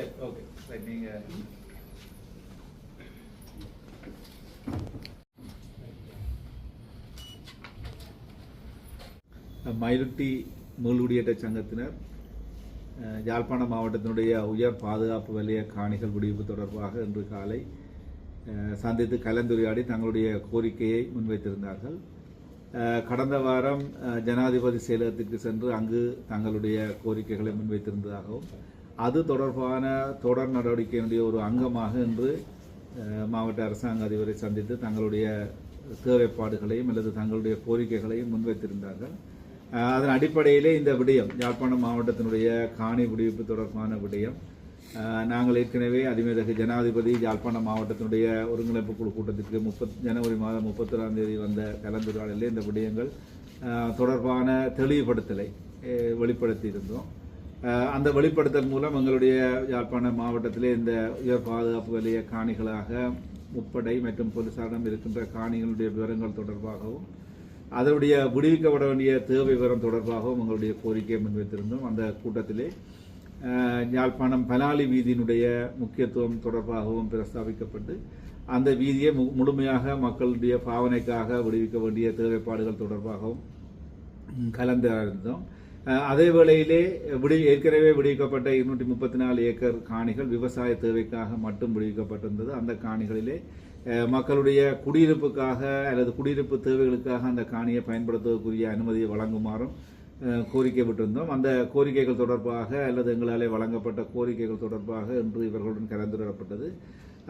சரி ஓகே சரி நீங்கள் மயிலுட்டி மீள்குடியேற்ற சங்கத்தினர் யாழ்ப்பாண மாவட்டத்தினுடைய உயர் பாதுகாப்பு வலய காணிகள் விடுவிப்பு தொடர்பாக இன்று காலை அஹ், சந்தித்து கலந்துரையாடி தங்களுடைய கோரிக்கையை முன்வைத்திருந்தார்கள். அஹ், கடந்த வாரம் ஜனாதிபதி செயலகத்திற்கு சென்று அங்கு தங்களுடைய கோரிக்கைகளை முன்வைத்திருந்ததாகவும் அது தொடர்பான தொடர் நடவடிக்கையினுடைய ஒரு அங்கமாக இன்று மாவட்ட அரசாங்க அதிபரை சந்தித்து தங்களுடைய தேவைப்பாடுகளையும் அல்லது தங்களுடைய கோரிக்கைகளையும் முன்வைத்திருந்தார்கள். அதன் அடிப்படையிலே இந்த விடயம் யாழ்ப்பாணம் மாவட்டத்தினுடைய காணி குடியிருப்பு தொடர்பான விடயம் நாங்கள் ஏற்கனவே அதிமேதகு ஜனாதிபதி யாழ்ப்பாணம் மாவட்டத்தினுடைய ஒருங்கிணைப்பு குழு கூட்டத்திற்கு முப்பத் ஜனவரி மாதம் முப்பத்தொராம் தேதி வந்த கலந்துரையாடலில் இந்த விடயங்கள் தொடர்பான தெளிவுபடுத்தலை வெளிப்படுத்தியிருந்தோம். அந்த வெளிப்படுத்தல் மூலம் எங்களுடைய யாழ்ப்பாண மாவட்டத்திலே இந்த உயர் பாதுகாப்பு வலய காணிகளாக முப்படை மற்றும் போலீசாரிடம் இருக்கின்ற காணிகளுடைய விவரங்கள் தொடர்பாகவும் அதனுடைய விடுவிக்கப்பட வேண்டிய தேவை விவரம் தொடர்பாகவும் எங்களுடைய கோரிக்கையை முன்வைத்திருந்தோம். அந்த கூட்டத்திலே யாழ்ப்பாணம் பலாலி வீதியினுடைய முக்கியத்துவம் தொடர்பாகவும் பிரஸ்தாபிக்கப்பட்டு அந்த வீதியை மு- முழுமையாக மக்களுடைய பாவனைக்காக விடுவிக்க வேண்டிய தேவைப்பாடுகள் தொடர்பாகவும் ம், கலந்தாயிருந்தோம் அதே வேளையிலே விடு ஏற்கனவே விடுவிக்கப்பட்ட இருநூற்றி முப்பத்தி நாலு ஏக்கர் காணிகள் விவசாய தேவைக்காக மட்டும் விடுவிக்கப்பட்டிருந்தது. அந்த காணிகளிலே மக்களுடைய குடியிருப்புக்காக அல்லது குடியிருப்பு தேவைகளுக்காக அந்த காணியை பயன்படுத்துவதற்குரிய அனுமதியை வழங்குமாறும் கோரிக்கை விட்டிருந்தோம். அந்த கோரிக்கைகள் தொடர்பாக அல்லது எங்களாலே வழங்கப்பட்ட கோரிக்கைகள் தொடர்பாக இன்று இவர்களுடன் கலந்துரையாடப்பட்டது.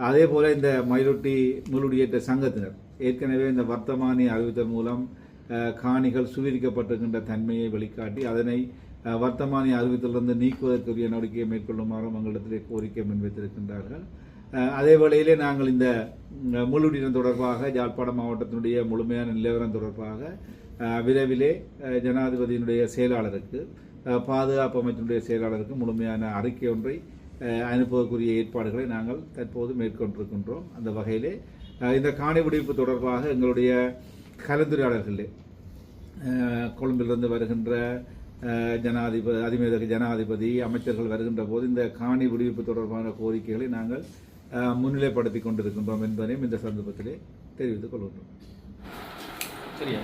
அதே போல இந்த மயிலொட்டி முழுடியேற்ற சங்கத்தினர் ஏற்கனவே இந்த வர்த்தமானி அறிவித்தல் மூலம் காணிகள் சுவீரிக்கப்பட்டிருக்கின்ற தன்மையை வெளிக்காட்டி அதனை வர்த்தமானி அறிவித்திலிருந்து நீக்குவதற்குரிய நடவடிக்கையை மேற்கொள்ளுமாறும் எங்களிடத்திலே கோரிக்கை முன்வைத்திருக்கின்றார்கள். அதே வேளையிலே நாங்கள் இந்த ம், தொடர்பாக யாழ்ப்பாணம் மாவட்டத்தினுடைய முழுமையான நிலவரம் தொடர்பாக விரைவிலே ஜனாதிபதியினுடைய செயலாளருக்கு பாதுகாப்பு அமைச்சினுடைய செயலாளருக்கு முழுமையான அறிக்கை ஒன்றை அனுப்புவதற்குரிய ஏற்பாடுகளை நாங்கள் தற்போது மேற்கொண்டிருக்கின்றோம். அந்த வகையிலே இந்த காணி பிடிப்பு தொடர்பாக எங்களுடைய கலந்துரையாடல்களே கொழும்பிலிருந்து வருகின்ற அஹ், ஜனாதிபதி அதிமேதக ஜனாதிபதி அமைச்சர்கள் வருகின்ற போது இந்த காணி விடுவிப்பு தொடர்பான கோரிக்கைகளை நாங்கள் அஹ், முன்னிலைப்படுத்திக் கொண்டிருக்கின்றோம் என்பதையும் இந்த சந்தர்ப்பத்திலே தெரிவித்துக் கொள்கின்றோம். சரியா?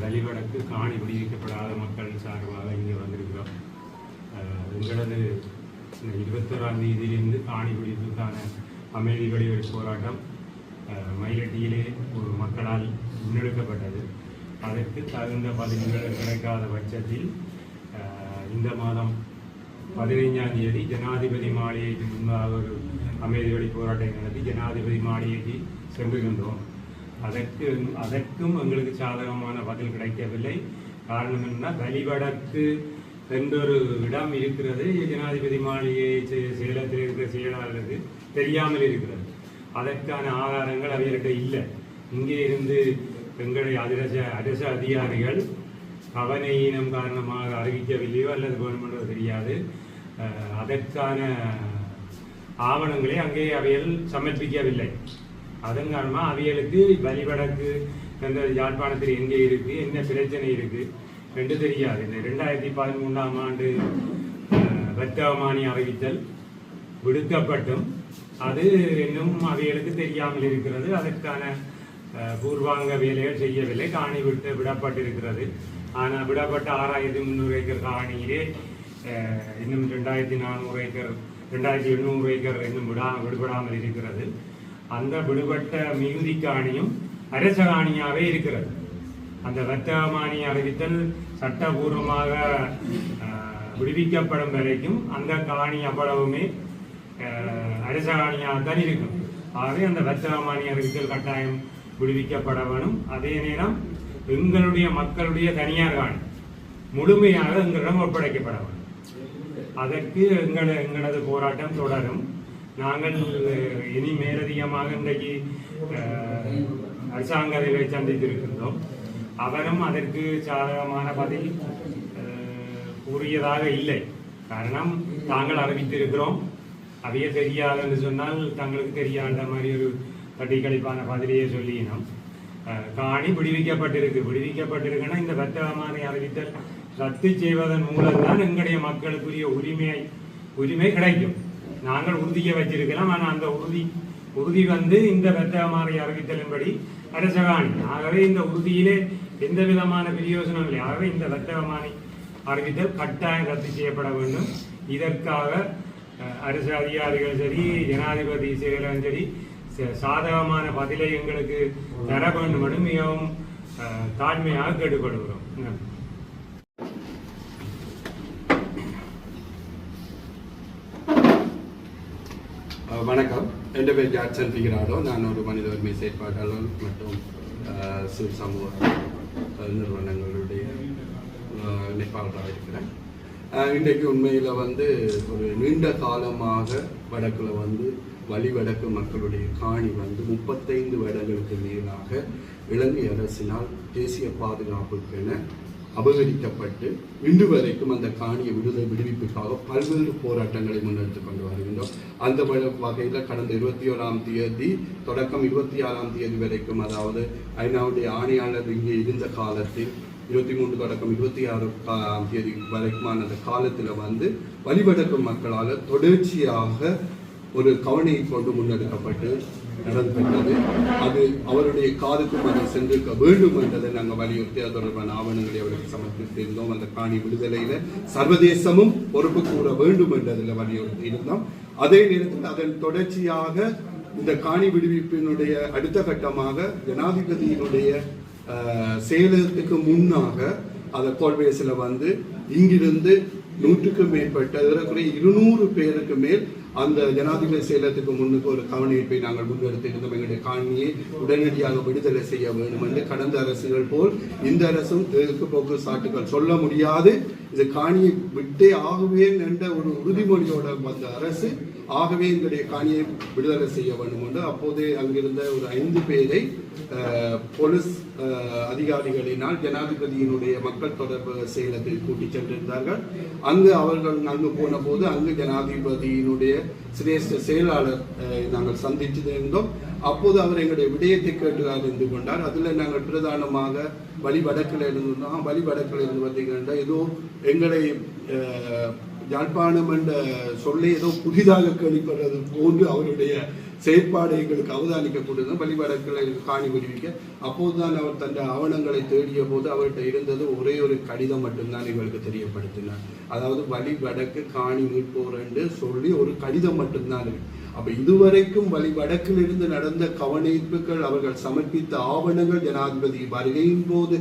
வெளிவடக்கு காணி விடுவிக்கப்படாத மக்கள் சார்பாக இங்கே வந்திருக்கிறோம். அஹ் எங்களது இருபத்தோராம் தேதியிலிருந்து காணி விடுவிப்புக்கான அமைதி வெளிவெளி போராட்டம் மயிலட்டியிலே ஒரு மக்களால் முன்னெடுக்கப்பட்டது. அதற்கு தகுந்த பதில்கள் கிடைக்காத பட்சத்தில் இந்த மாதம் பதினைஞ்சாம் தேதி ஜனாதிபதி மாளிகைக்கு முன்பாக ஒரு அமைதி வழி போராட்டம் நடத்தி ஜனாதிபதி மாளிகைக்கு சென்றிருந்தோம் அதற்கு அதற்கும் எங்களுக்கு சாதகமான பதில் கிடைக்கவில்லை. காரணம் என்ன வழிவடக்கு என்றொரு இடம் இருக்கிறது. ஜனாதிபதி மாளிகை சேலத்தில் இருக்கிற செயலாளருக்கு தெரியாமல் இருக்கிறது. அதற்கான ஆதாரங்கள் அவர்கிட்ட இல்லை. இங்கே இருந்து எங்களுடைய அரச அரசு அதிகாரிகள் கவனையினம் காரணமாக அறிவிக்கவில்லையோ அல்லது வேணுமென்றோ தெரியாது. அதற்கான ஆவணங்களை அங்கே அவைகள் சமர்ப்பிக்கவில்லை. அதன் காரணமாக அவைகளுக்கு வழிவடக்கு என்ற யாழ்ப்பாணத்தில் எங்கே இருக்கு என்ன பிரச்சனை இருக்கு ரெண்டு தெரியாது. இந்த ரெண்டாயிரத்தி பதிமூன்றாம் ஆண்டு வர்த்தகமானி அறிவித்தல் விடுக்கப்பட்டும். அது இன்னும் அவைகளுக்கு தெரியாமல் இருக்கிறது. அதற்கான பூர்வாங்க வேலைகள் செய்யவில்லை. காணி விட்டு விடப்பட்டிருக்கிறது. ஆனால் விடப்பட்ட ஆறாயிரத்தி முந்நூறு ஏக்கர் காணியிலே இன்னும் ரெண்டாயிரத்தி நானூறு ஏக்கர் ரெண்டாயிரத்தி எண்ணூறு ஏக்கர் இன்னும் விடா விடுபடாமல் இருக்கிறது. அந்த விடுபட்ட மிகுதி காணியும் அரச காணியாகவே இருக்கிறது. அந்த வர்த்தகமானி அறிவித்தல் சட்டபூர்வமாக விடுவிக்கப்படும் வரைக்கும் அந்த காணி அவ்வளவுமே அஹ், தான் இருக்கும். ஆகவே அந்த வர்த்தகமானி கட்டாயம் விடுவிக்கப்பட வேணும். அதே நேரம் எங்களுடைய மக்களுடைய தனியார் காணி முழுமையாக எங்களிடம் ஒப்படைக்கப்பட வேண்டும். அதற்கு எங்கள எங்களது போராட்டம் தொடரும். நாங்கள் இனி மேலதிகமாக இன்றைக்கு அஹ், அரசாங்க அதிபரை சந்தித்திருக்கின்றோம். அவரும் அதற்கு சாதகமான பதில் கூறியதாக இல்லை. காரணம் தாங்கள் அறிவித்திருக்கிறோம். அவையே தெரியாதுன்னு சொன்னால் தங்களுக்கு தெரியாத மாதிரி ஒரு பட்டிக்கழிப்பான பதிலையே சொல்லினோம் காணி விடுவிக்கப்பட்டிருக்கு. விடுவிக்கப்பட்டிருக்குன்னா இந்த பத்திரமானை அறிவித்தல் ரத்து செய்வதன் மூலம்தான் எங்களுடைய மக்களுக்குரிய உரிமையை உரிமை கிடைக்கும். நாங்கள் உறுதியை வச்சிருக்கலாம் ஆனால் அந்த உறுதி உறுதி வந்து இந்த வெற்றமாறி அறிவித்தலின்படி அரசகாணி. ஆகவே இந்த உறுதியிலே எந்த விதமான பிரயோசனம் இல்லை. ஆகவே இந்த வெற்றமானி அறிவித்தல் கட்டாயம் ரத்து செய்யப்பட வேண்டும். இதற்காக அரசு அதிகாரிகள் சரி ஜனாதிபதி செயலரும் சரி சாதகமான பதிலை எங்களுக்கு தர வேண்டும் மிகவும் தாழ்மையாக கேட்டுக்கொள்கிறோம். வணக்கம். என் பேர் ஜாக்சன் பிகிராடோ. நான் ஒரு மனித உரிமை செயற்பாட்டாளர் மற்றும் சிறு சமூக நிறுவனங்களுடைய அஹ், இருக்கிறேன். இன்றைக்கு உண்மையில் வந்து ஒரு நீண்ட காலமாக வடக்கில் வந்து வழிவடக்கு மக்களுடைய காணி வந்து முப்பத்தைந்து வருடங்களுக்கு மேலாக இலங்கை அரசினால் தேசிய பாதுகாப்புக்கென அபகரிக்கப்பட்டு இன்று வரைக்கும் அந்த காணிய விடுதலை விடுவிப்புக்காக பல்வேறு போராட்டங்களை முன்னெடுத்து கொண்டு வருகின்றோம். அந்த வகையில் கடந்த இருபத்தி ஓராம் தேதி தொடக்கம் இருபத்தி ஆறாம் தேதி வரைக்கும் அதாவது ஐநாவுடைய ஆணையாளர் இங்கே இருந்த காலத்தில் இருபத்தி மூன்று தொடக்கம் இருபத்தி ஆறு தேதி வரைக்குமான அந்த காலத்தில் வந்து வழிபடக்கும் மக்களால் தொடர்ச்சியாக ஒரு கவனையை கொண்டு முன்னெடுக்கப்பட்டு நடந்துவிட்டது அது அவருடைய காதுக்கும் அது சென்றிருக்க வேண்டும் என்றதை நாங்கள் வலியுறுத்தி அது தொடர்பான ஆவணங்களை அவருக்கு சமர்ப்பித்திருந்தோம் அந்த காணி விடுதலையில சர்வதேசமும் பொறுப்பு கூற வேண்டும் என்றதில் வலியுறுத்தி இருந்தோம். அதே நேரத்தில் அதன் தொடர்ச்சியாக இந்த காணி விடுவிப்பினுடைய அடுத்த கட்டமாக ஜனாதிபதியினுடைய சேலத்துக்கு முன்னாக அந்த கோல்பேஸில் வந்து இங்கிருந்து நூற்றுக்கும் மேற்பட்ட ஏறக்குறைய இருநூறு பேருக்கு மேல் அந்த ஜனாதிபதி செயலத்துக்கு முன்னுக்கு ஒரு கவனிப்பை நாங்கள் முன்னெடுத்திருந்தோம் எங்களுடைய காணியை உடனடியாக விடுதலை செய்ய வேண்டும் என்று கடந்த அரசுகள் போல் இந்த அரசும் தெற்கு போக்கு சாட்டுகள் சொல்ல முடியாது. இது காணியை விட்டே ஆகவே என்ற ஒரு உறுதிமொழியோட வந்த அரசு ஆகவே எங்களுடைய காணியை விடுதலை செய்ய வேண்டும் என்று அப்போதே அங்கிருந்த ஒரு ஐந்து பேரை போலீஸ் அதிகாரிகளினால் ஜனாதிபதியினுடைய மக்கள் தொடர்பு செயலத்தில் கூட்டிச் சென்றிருந்தார்கள். அங்கு அவர்கள் அங்கு போன போது அங்கு ஜனாதிபதியினுடைய சிரேஷ்ட செயலாளர் நாங்கள் சந்தித்து இருந்தோம். அப்போது அவர் எங்களுடைய விடயத்தை கேட்டு அறிந்து கொண்டார். அதில் நாங்கள் பிரதானமாக வழிவடக்கில் இருந்தோம் வழிவடக்கில் இருந்து பார்த்தீங்கன்னா ஏதோ எங்களை அஹ், யாழ்ப்பாணம் என்ற சொல்லை ஏதோ புதிதாக கேள்விப்படுறது போன்று அவருடைய செயற்பாடு எங்களுக்கு அவதானிக்கக்கூடியது வழிபாடுகளை காணி விடுவிக்க. அப்போதுதான் அவர் தன் ஆவணங்களை தேடிய போது அவர்கிட்ட இருந்தது ஒரே ஒரு கடிதம் மட்டும்தான் இவருக்கு தெரியப்படுத்தினார். அதாவது வழி வடக்கு காணி மீட்போர் என்று சொல்லி ஒரு கடிதம் மட்டும்தான் இருக்கு. அப்ப இதுவரைக்கும் வழி வடக்கில் இருந்து நடந்த கவனிப்புகள் அவர்கள் சமர்ப்பித்த ஆவணங்கள் ஜனாதிபதி வருகையின் போது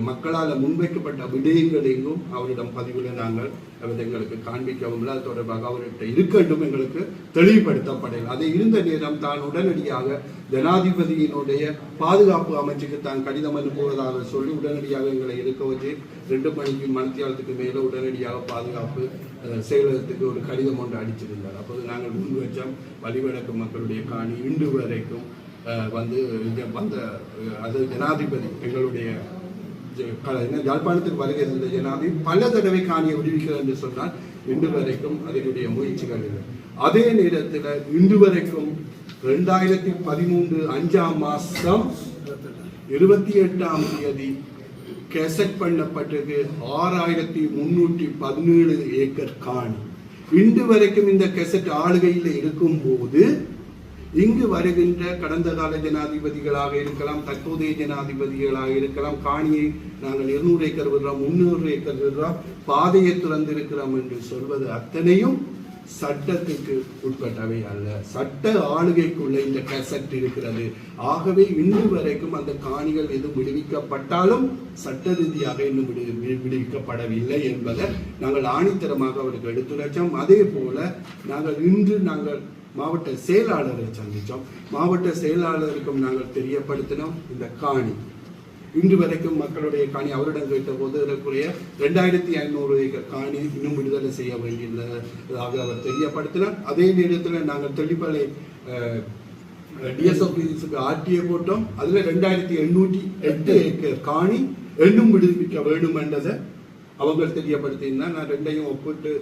மக்களால் முன்வைக்கப்பட்ட விடயங்கள் எங்கும் அவரிடம் பதிவில் நாங்கள் அவர் எங்களுக்கு காண்பிக்கவும் அது தொடர்பாக அவர்கிட்ட இருக்கட்டும் எங்களுக்கு தெளிவுபடுத்தப்படல. அதை இருந்த நேரம் தான் உடனடியாக ஜனாதிபதியினுடைய பாதுகாப்பு அமைச்சுக்கு தான் கடிதம் அனுப்புவதாக சொல்லி உடனடியாக எங்களை இருக்க வச்சு ரெண்டு மணிக்கு மணித்தியாலத்துக்கு மேலே உடனடியாக பாதுகாப்பு செயலகத்துக்கு ஒரு கடிதம் ஒன்று அடிச்சிருந்தார். அப்போது நாங்கள் முன் வச்சோம். வழிவடக்கு மக்களுடைய காணி இன்று வரைக்கும் வந்து வந்த அது ஜனாதிபதி எங்களுடைய ஜ- என்ன, யாழ்ப்பாணத்துக்கு வருகை இருந்த ஜனாதிபதி பல தடவை காணியை விடுவிக்கிறார் என்று சொன்னால் இன்று வரைக்கும் அதனுடைய முயற்சிகள் இல்லை. அதே நேரத்தில் இன்று வரைக்கும் ரெண்டாயிரத்தி பதிமூன்று அஞ்சாம் மாதம் இருபத்தி எட்டாம் தேதி கெசட் பண்ணப்பட்டது ஆறாயிரத்தி முன்னூற்றி பதினேழு ஏக்கர் காணி. இன்று வரைக்கும் இந்த கெசட் ஆளுகையில் இருக்கும் போது இங்கு வருகின்ற கடந்த கால ஜனாதிபதிகளாக இருக்கலாம் தற்போதைய ஜனாதிபதிகளாக இருக்கலாம் காணியை நாங்கள் இருநூறு ஏக்கர் விடுறோம் முன்னூறு ஏக்கர் விடுறோம் பாதையை திறந்திருக்கிறோம் என்று சொல்வது அத்தனையும் சட்டத்துக்கு உட்பட்டவை அல்ல. சட்ட ஆளுகைக்குள்ள இந்த கசட் இருக்கிறது. ஆகவே இன்று வரைக்கும் அந்த காணிகள் எதுவும் விடுவிக்கப்பட்டாலும் சட்ட ரீதியாக இன்னும் விடு வி- விடுவிக்கப்படவில்லை என்பதை நாங்கள் ஆணித்தரமாக அவருக்கு எடுத்துரைச்சோம். அதே போல நாங்கள் இன்று நாங்கள் மாவட்ட செயலாளரை சந்தித்தோம் மாவட்ட செயலாளருக்கும் நாங்கள் தெரியப்படுத்தினோம் இந்த காணி. இன்று வரைக்கும் மக்களுடைய காணி அவரிடம் கேட்டபோது இதற்குரிய ரெண்டாயிரத்தி ஐநூறு ஏக்கர் காணி இன்னும் விடுதலை செய்ய வேண்டியதாக அவர் தெரியப்படுத்தினார். அதே நேரத்தில் நாங்கள் தெளிப்பலை டிஎஸ்ஓபிஸுக்கு ஆர்டிஏ போட்டோம். அதில் ரெண்டாயிரத்தி எண்ணூற்றி எட்டு ஏக்கர் காணி இன்னும் விடுவிக்க வேண்டும் என்றதை அவங்கள் தெரியப்படுத்தினா நான் ரெண்டையும் ஒப்பிட்டு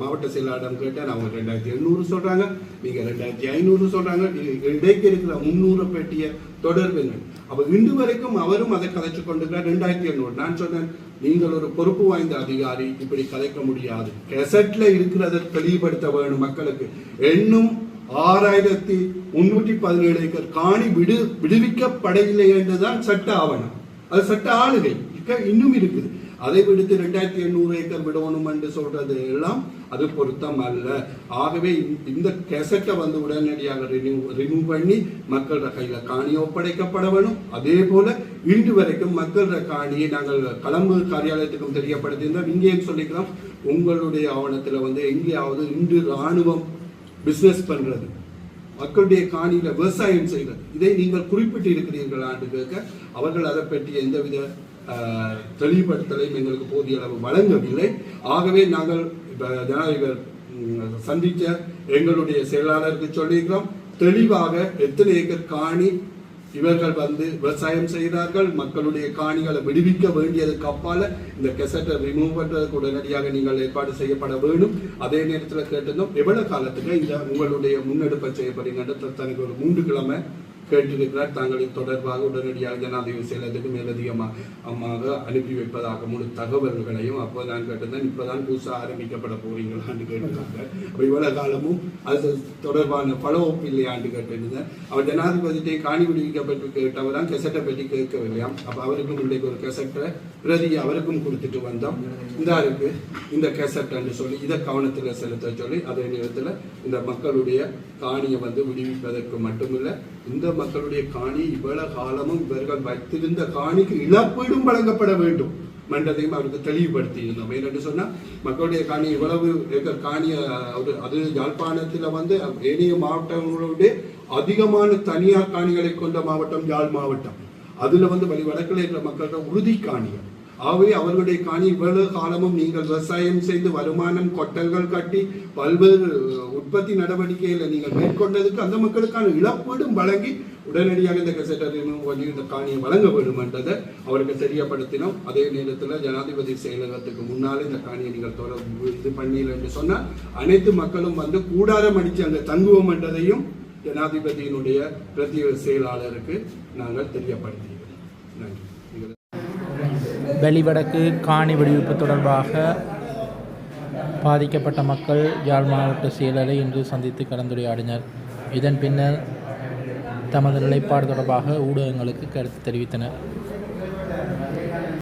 மாவட்ட செயலாளரிடம் கேட்டேன். அவங்க ரெண்டாயிரத்தி எண்ணூறு சொல்கிறாங்க நீங்கள் ரெண்டாயிரத்தி ஐநூறு சொல்கிறாங்க இடைக்கு இருக்கிற முன்னூறு பெட்டிய தொடர்புங்க அப்ப இன்று வரைக்கும் அவரும் அதை கதைச்சு கொண்டிருக்கிறார் ரெண்டாயிரத்தி எண்ணூறு நான் சொன்னேன் நீங்கள் ஒரு பொறுப்பு வாய்ந்த அதிகாரி இப்படி கலைக்க முடியாது. கெசட்ல இருக்கிறத தெளிவுபடுத்த வேணும் மக்களுக்கு. இன்னும் ஆறாயிரத்தி முன்னூற்றி பதினேழு ஏக்கர் காணி விடு விடுவிக்கப்படவில்லை என்றுதான் சட்ட ஆவணம். அது சட்ட ஆளுகை. இன்னும் இருக்குது. அதை விடுத்து ரெண்டாயிரத்தி எண்ணூறு ஏக்கர் விடணும் என்று சொல்றது எல்லாம் அது பொருத்தம் அல்ல. ஆகவே இந்த- இந்த கெசட்டை வந்து உடனடியாக ரினியூ ரிமூவ் பண்ணி மக்களோட கையில் காணி ஒப்படைக்கப்பட வேணும். அதே போல இன்று வரைக்கும் மக்களோட காணியை நாங்கள் களம்பு காரியாலயத்துக்கும் தெரியப்படுத்தியிருந்தோம். இங்கேயும் சொல்லிக்கலாம் உங்களுடைய ஆவணத்தில் வந்து எங்கேயாவது இன்று ராணுவம் பிஸ்னஸ் பண்ணுறது மக்களுடைய காணியில் விவசாயம் செய்கிறது இதை நீங்கள் குறிப்பிட்டு இருக்கிறீர்கள் ஆண்டு கேட்க அவர்கள் அதை பற்றி எந்தவித தெளிவுபடுத்தலையும் எங்களுக்கு போதிய அளவு வழங்கவில்லை. ஆகவே நாங்கள் இப்ப ஜனாதிபதி எங்களுடைய செயலாளருக்கு சொல்லியிருக்கிறோம். தெளிவாக எத்தனை ஏக்கர் காணி இவர்கள் வந்து விவசாயம் செய்கிறார்கள் மக்களுடைய காணிகளை விடுவிக்க வேண்டியதுக்கு அப்பால இந்த கெசட்டை ரிமூவ் பண்ணுறதுக்கு உடனடியாக நீங்கள் ஏற்பாடு செய்யப்பட வேண்டும். அதே நேரத்தில் கேட்டிருந்தோம் எவ்வளவு காலத்துக்கு இந்த உங்களுடைய முன்னெடுப்பை செய்யப்படுங்கன்ற தனக்கு ஒரு மூன்று கிழமை கேட்டிருக்கிறார். தாங்கள் தொடர்பாக உடனடியாக ஜனாதிபதி செயலகத்துக்கு மேலதிகமாக அம்மாக அனுப்பி வைப்பதாக முழு தகவல்களையும் அப்போ நான் கேட்டிருந்தேன். இப்போதான் புதுசாக ஆரம்பிக்கப்பட போகிறீங்களான்னு கேட்டிருக்காங்க அப்போ இவ்வளவு காலமும் அது தொடர்பான பல ஒப்பு இல்லையாண்டு கேட்டிருந்தேன். அவர் ஜனாதிபதியை காணி விடுவிக்கப்பட்டு கேட்டவர் தான். கெசட்டை பற்றி கேட்கவில்லையாம் அப்போ அவருக்கும் இன்றைக்கு ஒரு கெசட்டை பிரதி அவருக்கும் கொடுத்துட்டு வந்தோம். இந்த இருக்கு. இந்த கெசட்ன்னு சொல்லி இதை கவனத்தில் செலுத்த சொல்லி அதே நேரத்தில் இந்த மக்களுடைய காணியை வந்து விடுவிப்பதற்கு மட்டுமில்லை இந்த மக்களுடைய காணி இவ்வளவு காலமும் இவர்கள் வைத்திருந்த காணிக்கு இழப்பீடும் வழங்கப்பட வேண்டும். மன்றத்தையும் அவருக்கு தெளிவுபடுத்தி இருந்தோம் ஏனென்று சொன்னா மக்களுடைய காணி இவ்வளவு காணிய ஒரு அது யாழ்ப்பாணத்தில் வந்து ஏனைய மாவட்டங்களோட அதிகமான தனியார் காணிகளை கொண்ட மாவட்டம் யாழ் மாவட்டம். அதுல வந்து வழி வடக்கில் இருக்கிற மக்களோட உறுதி காணிகள். ஆகவே அவர்களுடைய காணி இவ்வளவு காலமும் நீங்கள் விவசாயம் செய்து வருமானம் கொட்டல்கள் கட்டி பல்வேறு உற்பத்தி நடவடிக்கைகளை நீங்கள் மேற்கொண்டதுக்கு அந்த மக்களுக்கான இழப்பீடும் வழங்கி உடனடியாக இந்த கெசட்டர் இந்த காணியை வழங்க வேண்டும் என்றதை அவருக்கு தெரியப்படுத்தினோம். அதே நேரத்தில் ஜனாதிபதி செயலகத்துக்கு முன்னாலே இந்த காணியை நீங்கள் தொடர்பு இது பண்ணல என்று சொன்னால் அனைத்து மக்களும் வந்து கூடாரம் அடித்து அங்கே தங்குவோம் என்றதையும் ஜனாதிபதியினுடைய பிரதி செயலாளருக்கு நாங்கள் தெரியப்படுத்தியிருக்கிறோம். நன்றி. வெளிவடக்கு காணி விடுவிப்பு தொடர்பாக பாதிக்கப்பட்ட மக்கள் யாழ் மாவட்ட செயலரை இன்று சந்தித்து கலந்துரையாடினர். இதன் பின்னர் தமது நிலைப்பாடு தொடர்பாக ஊடகங்களுக்கு கருத்து தெரிவித்தனர்.